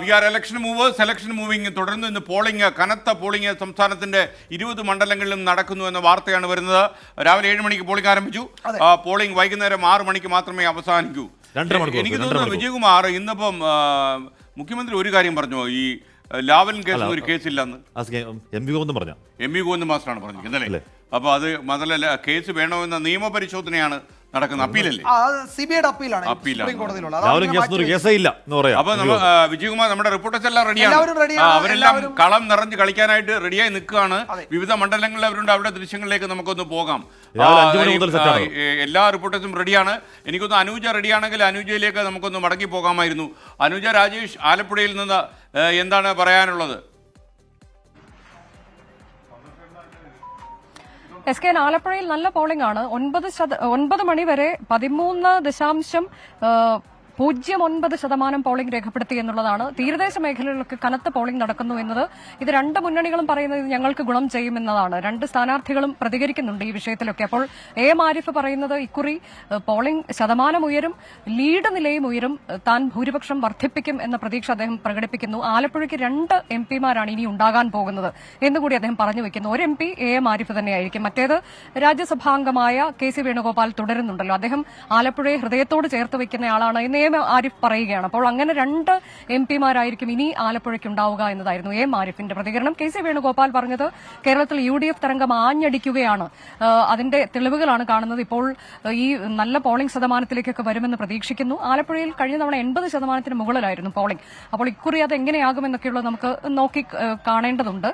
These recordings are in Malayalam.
We are election move selection moving തുടർന്ന് ഇന്ന് പോളിംഗ് കനത്ത പോളിംഗ് സംസ്ഥാനത്തിന്റെ ഇരുപത് മണ്ഡലങ്ങളിലും നടക്കുന്നു എന്ന വാർത്തയാണ് വരുന്നത്. രാവിലെ ഏഴ് മണിക്ക് പോളിംഗ് ആരംഭിച്ചു. പോളിംഗ് വൈകുന്നേരം ആറ് മണിക്ക് മാത്രമേ അവസാനിക്കൂ. എനിക്ക് തോന്നുന്നു വിജയകുമാർ ഇന്നിപ്പം മുഖ്യമന്ത്രി ഒരു കാര്യം പറഞ്ഞു. ഈ ലാവൽ ലാവൻ കേസ് ഒരു കേസില്ലെന്ന്. എം പി ഒന്നും പറഞ്ഞ? എം വി ഗോവിന്ദ് മാസ്റ്ററാണ് പറഞ്ഞിരിക്കുന്നത് അല്ലേ? അല്ലേ? അപ്പൊ അത് മാത്രമല്ല കേസ് വേണമെന്ന നിയമപരിശോധനയാണ് നടക്കുന്നത് അപ്പീലല്ലേ? സി ബി ഐയുടെ അപ്പീലാണ്. അപ്പീലാണ്. സുപ്രീം കോടതിയിലുള്ള രാവിലെ കേസ് ഒരു കേസേ ഇല്ല എന്ന് പറയാം. അപ്പൊ നമ്മ ആ, വിജയകുമാർ നമ്മുടെ റിപ്പോർട്ടേഴ്സ് എല്ലാം റെഡിയാണ് എല്ലാവരും ready ആണ്. അവരെല്ലാം എല്ലാവരും- കളം നിറഞ്ഞ് കളിക്കാനായിട്ട് റെഡിയായി നിൽക്കുകയാണ്. അതെ. വിവിധ മണ്ഡലങ്ങളിൽ അവരുണ്ട്. അവരുടെ ദൃശ്യങ്ങളിലേക്ക് നമുക്കൊന്ന് പോകാം. രാവിലെ അഞ്ച് മണി മുതൽ എല്ലാ റിപ്പോർട്ടേഴ്സും റെഡിയാണ് എനിക്കൊന്ന് അനൂജ റെഡിയാണെങ്കിൽ അനൂജയിലേക്ക് നമുക്കൊന്ന് മടങ്ങി പോകാമായിരുന്നു. അനൂജ രാജേഷ് ആലപ്പുഴയിൽ നിന്ന് ഏ, എന്താണ് പറയാനുള്ളത്? എസ് കെ ആലപ്പുഴയിൽ നല്ല പോളിംഗ് ആണ്. ഒൻപത് ഒൻപത് മണി വരെ പതിമൂന്ന് ദശാംശം പൂജ്യം ഒൻപത് ശതമാനം പോളിംഗ് രേഖപ്പെടുത്തി എന്നുള്ളതാണ്. തീരദേശ മേഖലകളിലൊക്കെ കനത്ത പോളിംഗ് നടക്കുന്നു എന്നത് ഇത് രണ്ട് മുന്നണികളും പറയുന്നത് ഞങ്ങൾക്ക് ഗുണം ചെയ്യുമെന്നതാണ് രണ്ട് സ്ഥാനാർത്ഥികളും പ്രതികരിക്കുന്നുണ്ട് ഈ വിഷയത്തിലൊക്കെ. അപ്പോൾ എ മാരിഫ് പറയുന്നത് ഇക്കുറി പോളിംഗ് ശതമാനം ഉയരും ലീഡ് നിലയും ഉയരും താൻ ഭൂരിപക്ഷം വർദ്ധിപ്പിക്കും എന്ന പ്രതീക്ഷ അദ്ദേഹം പ്രകടിപ്പിക്കുന്നു. ആലപ്പുഴയ്ക്ക് രണ്ട് എം പിമാരാണ് ഇനി ഉണ്ടാകാൻ പോകുന്നത് എന്നുകൂടി അദ്ദേഹം പറഞ്ഞു വയ്ക്കുന്നു ഒരു M P A M Arif തന്നെയായിരിക്കും. മറ്റേത് രാജ്യസഭാംഗമായ കെ സി വേണുഗോപാൽ തുടരുന്നുണ്ടല്ലോ. അദ്ദേഹം ആലപ്പുഴയെ ഹൃദയത്തോട് ചേർത്ത് വയ്ക്കുന്നയാളാണ് എന്ന് എ ആരിഫ് പറയുകയാണ്. അപ്പോൾ അങ്ങനെ രണ്ട് എം പിമാരായിരിക്കും ഇനി ആലപ്പുഴയ്ക്ക് ഉണ്ടാവുക എന്നതായിരുന്നു എ ആരിഫിന്റെ പ്രതികരണം. കെ സി വേണുഗോപാൽ പറഞ്ഞത് കേരളത്തിൽ യു ഡി എഫ് തരംഗം ആഞ്ഞടിക്കുകയാണ്. അതിന്റെ തെളിവുകളാണ് കാണുന്നത്. ഇപ്പോൾ ഈ നല്ല പോളിംഗ് ശതമാനത്തിലേക്കൊക്കെ വരുമെന്ന് പ്രതീക്ഷിക്കുന്നു. ആലപ്പുഴയിൽ കഴിഞ്ഞ തവണ എൺപത് ശതമാനത്തിന് മുകളിലായിരുന്നു പോളിംഗ് അപ്പോൾ ഇക്കുറി അത് എങ്ങനെയാകുമെന്നൊക്കെയുള്ളത് നമുക്ക് നോക്കി കാണേണ്ടതുണ്ട്.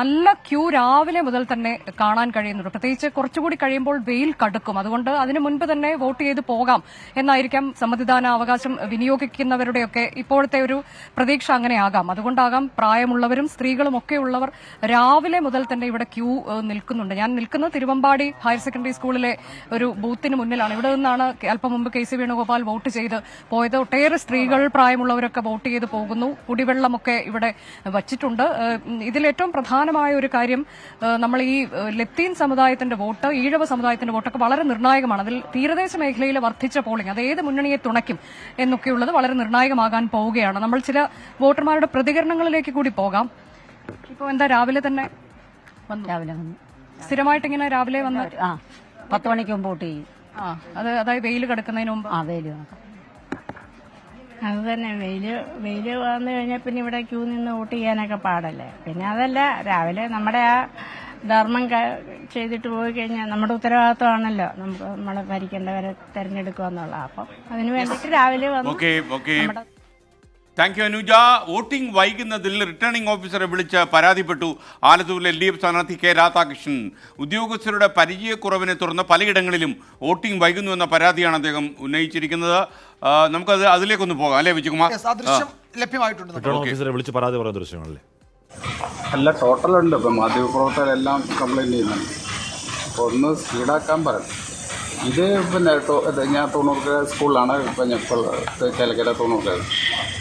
നല്ല ക്യൂ രാവിലെ മുതൽ തന്നെ കാണാൻ കഴിയുന്നുണ്ട്. പ്രത്യേകിച്ച് കുറച്ചുകൂടി കഴിയുമ്പോൾ വെയിൽ കടുക്കും. അതുകൊണ്ട് അതിനു മുൻപ് തന്നെ വോട്ട് ചെയ്ത് പോകാം എന്നായിരിക്കാം സമ്മതിദാന അവകാശം വിനിയോഗിക്കുന്നവരുടെയൊക്കെ ഇപ്പോഴത്തെ ഒരു പ്രതീക്ഷ അങ്ങനെയാകാം. അതുകൊണ്ടാകാം പ്രായമുള്ളവരും സ്ത്രീകളും ഒക്കെ ഉള്ളവർ രാവിലെ മുതൽ തന്നെ ഇവിടെ ക്യൂ നിൽക്കുന്നുണ്ട്. ഞാൻ നിൽക്കുന്നത് തിരുവമ്പാടി ഹയർ സെക്കൻഡറി സ്കൂളിലെ ഒരു ബൂത്തിന് മുന്നിലാണ്. ഇവിടെ നിന്നാണ് അല്പം മുമ്പ് കെ സി വേണുഗോപാൽ വോട്ട് ചെയ്ത് പോയത്. ഒട്ടേറെ സ്ത്രീകൾ പ്രായമുള്ളവരൊക്കെ വോട്ട് ചെയ്ത് പോകുന്നു. കുടിവെള്ളമൊക്കെ ഇവിടെ വച്ചിട്ടുണ്ട്. ഇതിലേറ്റവും പ്രധാനമായ ഒരു കാര്യം നമ്മൾ ഈ ലത്തീൻ സമുദായത്തിന്റെ വോട്ട് ഈഴവ സമുദായത്തിന്റെ വോട്ടൊക്കെ വളരെ നിർണായകമാണ്. അതിൽ തീരദേശ മേഖലയിലെ വർദ്ധിച്ച പോളിംഗ് അത് ഏത് മുന്നണിയെ തുണയ്ക്കും എന്നൊക്കെയുള്ളത് വളരെ നിർണായകമാകാൻ പോവുകയാണ്. നമ്മൾ ചില വോട്ടർമാരുടെ പ്രതികരണങ്ങളിലേക്ക് കൂടി പോകാം. ഇപ്പോൾ എന്താ രാവിലെ തന്നെ വന്നു? രാവിലെ വന്നു. സ്ഥിരമായിട്ട് ഇങ്ങനെ രാവിലെ വന്ന് ആ പത്ത് മണിക്ക് മുമ്പ് വോട്ട് ചെയ്യും. ആ അത് അതായത് വെയിൽ കിടക്കുന്നതിന് മുമ്പ്? ആ വെയിൽ അത് തന്നെ വെയിൽ വെയിൽ വന്നു കഴിഞ്ഞാൽ പിന്നെ ഇവിടെ ക്യൂ നിന്ന് വോട്ട് ചെയ്യാനൊക്കെ പാടല്ലേ. പിന്നെ അതല്ല രാവിലെ നമ്മുടെ ആ ധർമ്മം ചെയ്തിട്ട് പോയി കഴിഞ്ഞാൽ നമ്മുടെ ഉത്തരവാദിത്വമാണല്ലോ. നമുക്ക് നമ്മളെ ഭരിക്കേണ്ടവരെ തെരഞ്ഞെടുക്കുക എന്നുള്ള. അപ്പം അതിന് വേണ്ടിയിട്ട് രാവിലെ വന്നു ഓക്കെ ഓക്കെ നമ്മുടെ താങ്ക് യു അനുജ വോട്ടിംഗ് വൈകുന്നതിൽ റിട്ടേണിംഗ് ഓഫീസറെ വിളിച്ച് പരാതിപ്പെട്ടു ആലത്തൂരിലെ എൽ ഡി എഫ് സ്ഥാനാർത്ഥി കെ രാധാകൃഷ്ണൻ. ഉദ്യോഗസ്ഥരുടെ പരിചയക്കുറവിനെ തുടർന്ന് പലയിടങ്ങളിലും വോട്ടിംഗ് വൈകുന്നു എന്ന പരാതിയാണ് അദ്ദേഹം ഉന്നയിച്ചിരിക്കുന്നത്. നമുക്കത് അതിലേക്കൊന്ന് പോകാം അല്ലേ വിജയകുമാർ? ലഭ്യമായിട്ടുണ്ട് വിളിച്ച് പരാതി പറയുന്ന ദൃശ്യങ്ങളല്ലേ അല്ല ടോട്ടലുണ്ട് ഇപ്പം മാധ്യമപ്രവർത്തകരെല്ലാം കംപ്ലയിന്റ് ചെയ്യുന്നുണ്ട്. അപ്പോൾ ഒന്ന് സ്പീഡാക്കാൻ പറയും ഇത് പിന്നെ ഞാൻ തൊണ്ണൂറുകര സ്കൂളിലാണ്. ഇപ്പം ഞാൻ ഇപ്പോൾ ചേലക്കര തൊണ്ണൂറുകര.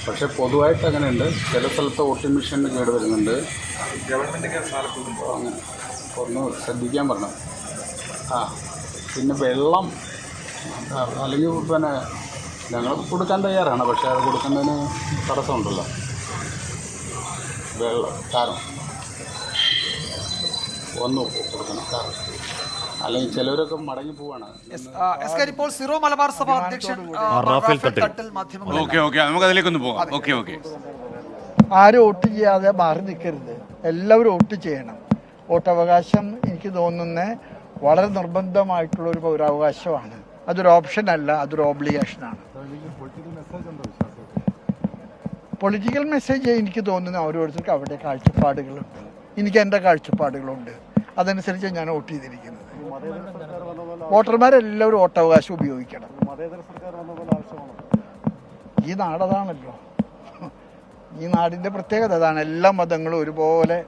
പക്ഷേ പൊതുവായിട്ട് അങ്ങനെയുണ്ട്. ചില സ്ഥലത്ത് വോട്ടിംഗ് മെഷീൻ കേട് വരുന്നുണ്ട്. അങ്ങനെ ഒന്ന് ശ്രദ്ധിക്കാൻ പറഞ്ഞു ആ പിന്നെ വെള്ളം അല്ലെങ്കിൽ പിന്നെ ഞങ്ങൾ കൊടുക്കാൻ തയ്യാറാണ്. പക്ഷേ അത് കൊടുക്കുന്നതിന് തടസ്സമുണ്ടല്ലോ. വെള്ളം കാരണം ഒന്ന് കൊടുക്കണം അല്ലെങ്കിൽ ചിലവരൊക്കെ മടങ്ങി പോവാണ്. എസ് കെ ഇപ്പോൾ സിറോ മലബാർ സഭ അധ്യക്ഷൻ റാഫേൽ തട്ടിൽ. ഓക്കെ ഓക്കെ നമുക്ക് അതിലേക്കൊന്ന് പോകാം. Okay okay. ആരും വോട്ട് ചെയ്യാതെ മാറി നിൽക്കരുത്. എല്ലാവരും വോട്ട് ചെയ്യണം. വോട്ടവകാശം എനിക്ക് തോന്നുന്നത് വളരെ നിർബന്ധമായിട്ടുള്ള ഒരു പൗരാവകാശമാണ്. അതൊരു ഓപ്ഷൻ അല്ല അതൊരു ഓബ്ലിഗേഷനാണ് പൊളിറ്റിക്കൽ മെസ്സേജ് എനിക്ക് തോന്നുന്നു ഓരോരുത്തർക്ക് അവരുടെ കാഴ്ചപ്പാടുകളുണ്ട്. എനിക്ക് എന്റെ കാഴ്ചപ്പാടുകളുണ്ട്. അതനുസരിച്ച് ഞാൻ വോട്ട് ചെയ്തിരിക്കുന്നത്. വോട്ടർമാരെല്ലാവരും വോട്ടവകാശം ഉപയോഗിക്കണം. ഈ നാടതാണല്ലോ. ഈ നാടിന്റെ പ്രത്യേകത അതാണ്. എല്ലാ മതങ്ങളും ഒരുപോലെ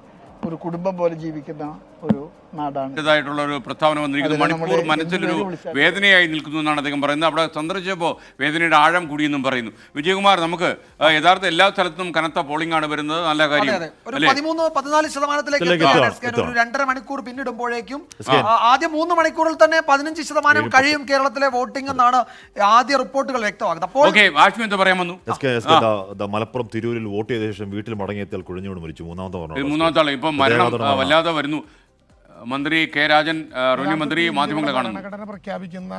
ഒരു കുടുംബം പോലെ ജീവിക്കുന്ന ഒരു നാടാണ്. ഇതായിട്ടുള്ള ഒരു പ്രസ്താവന വന്നിരിക്കുന്നു. മണിപ്പൂർ മനസ്സിലൊരു വേദനയായി നിൽക്കുന്നു എന്നാണ് അദ്ദേഹം പറയുന്നത്. അവിടെ സന്ദർശിച്ചപ്പോൾ വേദനയുടെ ആഴം കൂടിയെന്നും പറയുന്നു. വിജയകുമാർ നമുക്ക് യഥാർത്ഥ എല്ലാ സ്ഥലത്തും കനത്ത പോളിംഗ് ആണ് വരുന്നത്. നല്ല കാര്യം. പതിമൂന്ന് പതിനാല് ശതമാനത്തിലേക്ക് ഒരു രണ്ടര മണിക്കൂർ പിന്നിടുമ്പോഴേക്കും ആദ്യം ആദ്യ മൂന്ന് മണിക്കൂറിൽ തന്നെ പതിനഞ്ച് ശതമാനം കഴിയും കേരളത്തിലെ വോട്ടിംഗ് എന്നാണ് ആദ്യ റിപ്പോർട്ടുകൾ വ്യക്തമാക്കുന്നത്. അപ്പോൾ മലപ്പുറം തിരൂരിൽ വോട്ട് ചെയ്ത ശേഷം വീട്ടിൽ മടങ്ങിയെത്തിയാൽ കുഴഞ്ഞുകൊണ്ട് മരിച്ചു. മൂന്നാമത്തെ ഇത് മരണം മൂന്നാമത്തെ ആൾ ഇപ്പം മരണം വല്ലാതെ വരുന്നു. മന്ത്രി കെ രാജൻ റവന്യൂ മന്ത്രി മാധ്യമങ്ങളെ കാണുന്നു. ഭരണഘടന പ്രഖ്യാപിക്കുന്ന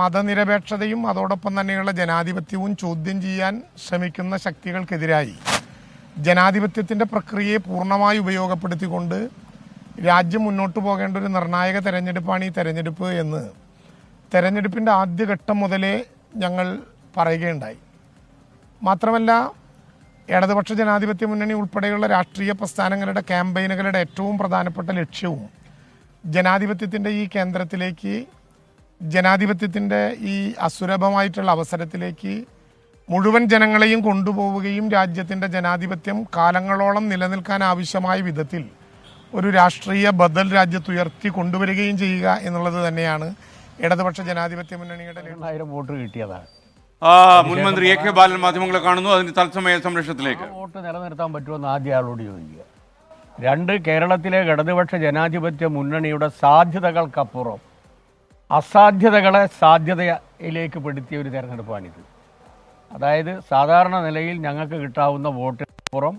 മതനിരപേക്ഷതയും അതോടൊപ്പം തന്നെയുള്ള ജനാധിപത്യവും ചോദ്യം ചെയ്യാൻ ശ്രമിക്കുന്ന ശക്തികൾക്കെതിരായി ജനാധിപത്യത്തിന്റെ പ്രക്രിയയെ പൂർണമായി ഉപയോഗപ്പെടുത്തിക്കൊണ്ട് രാജ്യം മുന്നോട്ട് പോകേണ്ട ഒരു നിർണായക തെരഞ്ഞെടുപ്പാണ് ഈ തെരഞ്ഞെടുപ്പ് എന്ന് തെരഞ്ഞെടുപ്പിന്റെ ആദ്യഘട്ടം മുതലേ ഞങ്ങൾ പറയുകയുണ്ടായി. മാത്രമല്ല ഇടതുപക്ഷ ജനാധിപത്യ മുന്നണി ഉൾപ്പെടെയുള്ള രാഷ്ട്രീയ പ്രസ്ഥാനങ്ങളുടെ ക്യാമ്പയിനുകളുടെ ഏറ്റവും പ്രധാനപ്പെട്ട ലക്ഷ്യവും ജനാധിപത്യത്തിന്റെ ഈ കേന്ദ്രത്തിലേക്ക് ജനാധിപത്യത്തിന്റെ ഈ അസുലഭമായിട്ടുള്ള അവസരത്തിലേക്ക് മുഴുവൻ ജനങ്ങളെയും കൊണ്ടുപോവുകയും രാജ്യത്തിന്റെ ജനാധിപത്യം കാലങ്ങളോളം നിലനിൽക്കാൻ ആവശ്യമായ വിധത്തിൽ ഒരു രാഷ്ട്രീയ ബദൽ രാജ്യത്ത് ഉയർത്തി കൊണ്ടുവരികയും ചെയ്യുക എന്നുള്ളത് തന്നെയാണ് ഇടതുപക്ഷ ജനാധിപത്യ മുന്നണിയുടെ രണ്ടായിരം വോട്ട് കിട്ടിയതാണ്. ആ മുൻമന്ത്രി എ കെ ബാലൻ മാധ്യമങ്ങളെ കാണുന്നു. അതിന്റെ തത്സമയ സംരക്ഷണത്തിലേക്ക്. വോട്ട് നിലനിർത്താൻ പറ്റുമെന്ന് ആദ്യ ആളോട് ചോദിക്കുക. രണ്ട് കേരളത്തിലെ ഇടതുപക്ഷ ജനാധിപത്യ മുന്നണിയുടെ സാധ്യതകൾക്കപ്പുറം അസാധ്യതകളെ സാധ്യതയിലേക്ക് പെടുത്തിയ ഒരു തെരഞ്ഞെടുപ്പാണിത്. അതായത് സാധാരണ നിലയിൽ ഞങ്ങൾക്ക് കിട്ടാവുന്ന വോട്ടിനപ്പുറം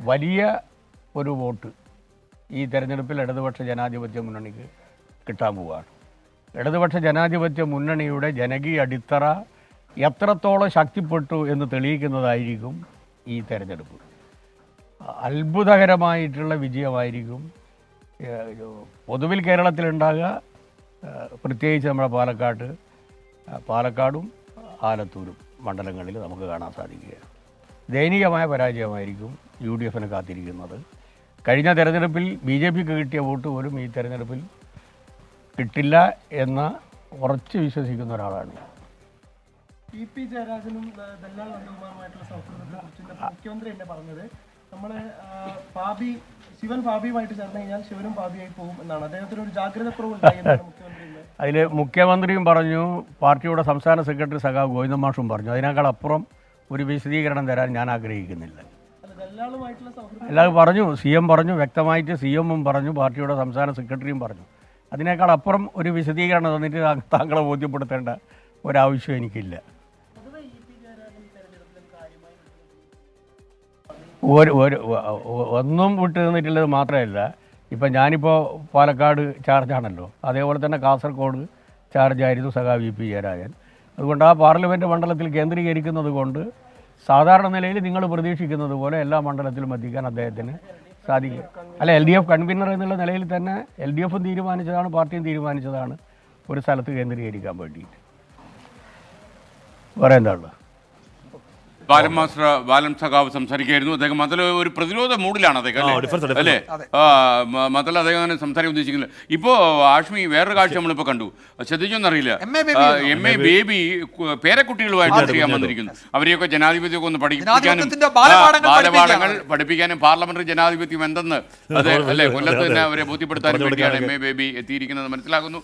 വലിയ ഒരു വോട്ട് ഈ തെരഞ്ഞെടുപ്പിൽ ഇടതുപക്ഷ ജനാധിപത്യ മുന്നണിക്ക് കിട്ടാൻ പോവുകയാണ്. ഇടതുപക്ഷ ജനാധിപത്യ മുന്നണിയുടെ ജനകീയ അടിത്തറ എത്രത്തോളം ശക്തിപ്പെട്ടു എന്ന് തെളിയിക്കുന്നതായിരിക്കും ഈ തെരഞ്ഞെടുപ്പ്. അത്ഭുതകരമായിട്ടുള്ള വിജയമായിരിക്കും. പൊതുവിൽ കേരളത്തിലുണ്ടാകുക പ്രത്യേകിച്ച് നമ്മുടെ പാലക്കാട് പാലക്കാടും ആലത്തൂരും മണ്ഡലങ്ങളിൽ നമുക്ക് കാണാൻ സാധിക്കുക ദയനീയമായ പരാജയമായിരിക്കും യു ഡി എഫിന് കാത്തിരിക്കുന്നത്. കഴിഞ്ഞ തെരഞ്ഞെടുപ്പിൽ ബി ജെ പിക്ക് കിട്ടിയ വോട്ട് പോലും ഈ തെരഞ്ഞെടുപ്പിൽ കിട്ടില്ല എന്ന് ഉറച്ച് വിശ്വസിക്കുന്ന ഒരാളാണ് ഇ പി ജയരാജനും ദല്ലാൽ നന്ദകുമാറുമായിട്ടുള്ള സൗഹൃദത്തെ കുറിച്ച് മുഖ്യമന്ത്രി തന്നെ പറഞ്ഞത്. നമ്മൾ പാപി ശിവൻ പാപിയുമായിട്ട് ചേർന്ന് കഴിഞ്ഞാൽ ശിവനും പാപിയായി പോകും എന്നാണ്. അദ്ദേഹത്തിന് ഒരു ജാഗ്രത കുറവുണ്ടായി എന്നാണ് മുഖ്യമന്ത്രി അതിൽ മുഖ്യമന്ത്രിയും പറഞ്ഞു പാർട്ടിയുടെ സംസ്ഥാന സെക്രട്ടറി സഖാവ് ഗോവിന്ദമാഷും പറഞ്ഞു. അതിനേക്കാൾ അപ്പുറം ഒരു വിശദീകരണം തരാൻ ഞാൻ ആഗ്രഹിക്കുന്നില്ല. എല്ലാവരും പറഞ്ഞു സി എം പറഞ്ഞു വ്യക്തമായിട്ട് സി എമ്മും പറഞ്ഞു പാർട്ടിയുടെ സംസ്ഥാന സെക്രട്ടറിയും പറഞ്ഞു. അതിനേക്കാൾ അപ്പുറം ഒരു വിശദീകരണം തന്നിട്ട് താങ്കളെ ബോധ്യപ്പെടുത്തേണ്ട ഒരാവശ്യം എനിക്കില്ല. ഒരു ഒരു ഒന്നും വിട്ടു നിന്നിട്ടുള്ളത് മാത്രമല്ല ഇപ്പം ഞാനിപ്പോൾ പാലക്കാട് ചാർജാണല്ലോ. അതേപോലെ തന്നെ കാസർഗോഡ് ചാർജായിരുന്നു സഖാ വി പി ജയരാജൻ. അതുകൊണ്ട് ആ പാർലമെന്റ് മണ്ഡലത്തിൽ കേന്ദ്രീകരിക്കുന്നത് കൊണ്ട് സാധാരണ നിലയിൽ നിങ്ങൾ പ്രതീക്ഷിക്കുന്നത് പോലെ എല്ലാ മണ്ഡലത്തിലും എത്തിക്കാൻ അദ്ദേഹത്തിന് സാധിക്കും. അല്ല എൽ ഡി എഫ് കൺവീനർ എന്നുള്ള നിലയിൽ തന്നെ എൽ ഡി എഫും തീരുമാനിച്ചതാണ് പാർട്ടിയും തീരുമാനിച്ചതാണ് ഒരു സ്ഥലത്ത് കേന്ദ്രീകരിക്കാൻ വേണ്ടിയിട്ട്. വേറെ എന്താ ഉള്ളത്? ബാലൻ മാസ്റ്റർ ബാലൻ സഖാവ് സംസാരിക്കുകയായിരുന്നു. അദ്ദേഹം മതല ഒരു പ്രതിരോധ മൂഡിലാണ് അദ്ദേഹം അല്ലേ? മതല അദ്ദേഹം അങ്ങനെ സംസാരിക്കാൻ ഉദ്ദേശിക്കുന്നില്ല. ഇപ്പോ ആഷ്മി വേറൊരു കാഴ്ച നമ്മളിപ്പോ കണ്ടു. ശ്രദ്ധിച്ചോന്നറിയില്ല എം എ ബേബി പേരക്കുട്ടികളുമായിട്ട് ചെയ്യാൻ വന്നിരിക്കുന്നു. അവരെയൊക്കെ ജനാധിപത്യമൊക്കെ ഒന്ന് പഠിപ്പിക്കാനും ബാലപാഠങ്ങൾ പഠിപ്പിക്കാനാണ്. പഠിപ്പിക്കാനും പാർലമെന്ററി ജനാധിപത്യം എന്തെന്ന് അതെ അല്ലെ കൊല്ലത്ത് തന്നെ അവരെ ബോധ്യപ്പെടുത്താനും വേണ്ടിയാണ് എം എ ബേബി എത്തിയിരിക്കുന്നത്. മനസ്സിലാകുന്നു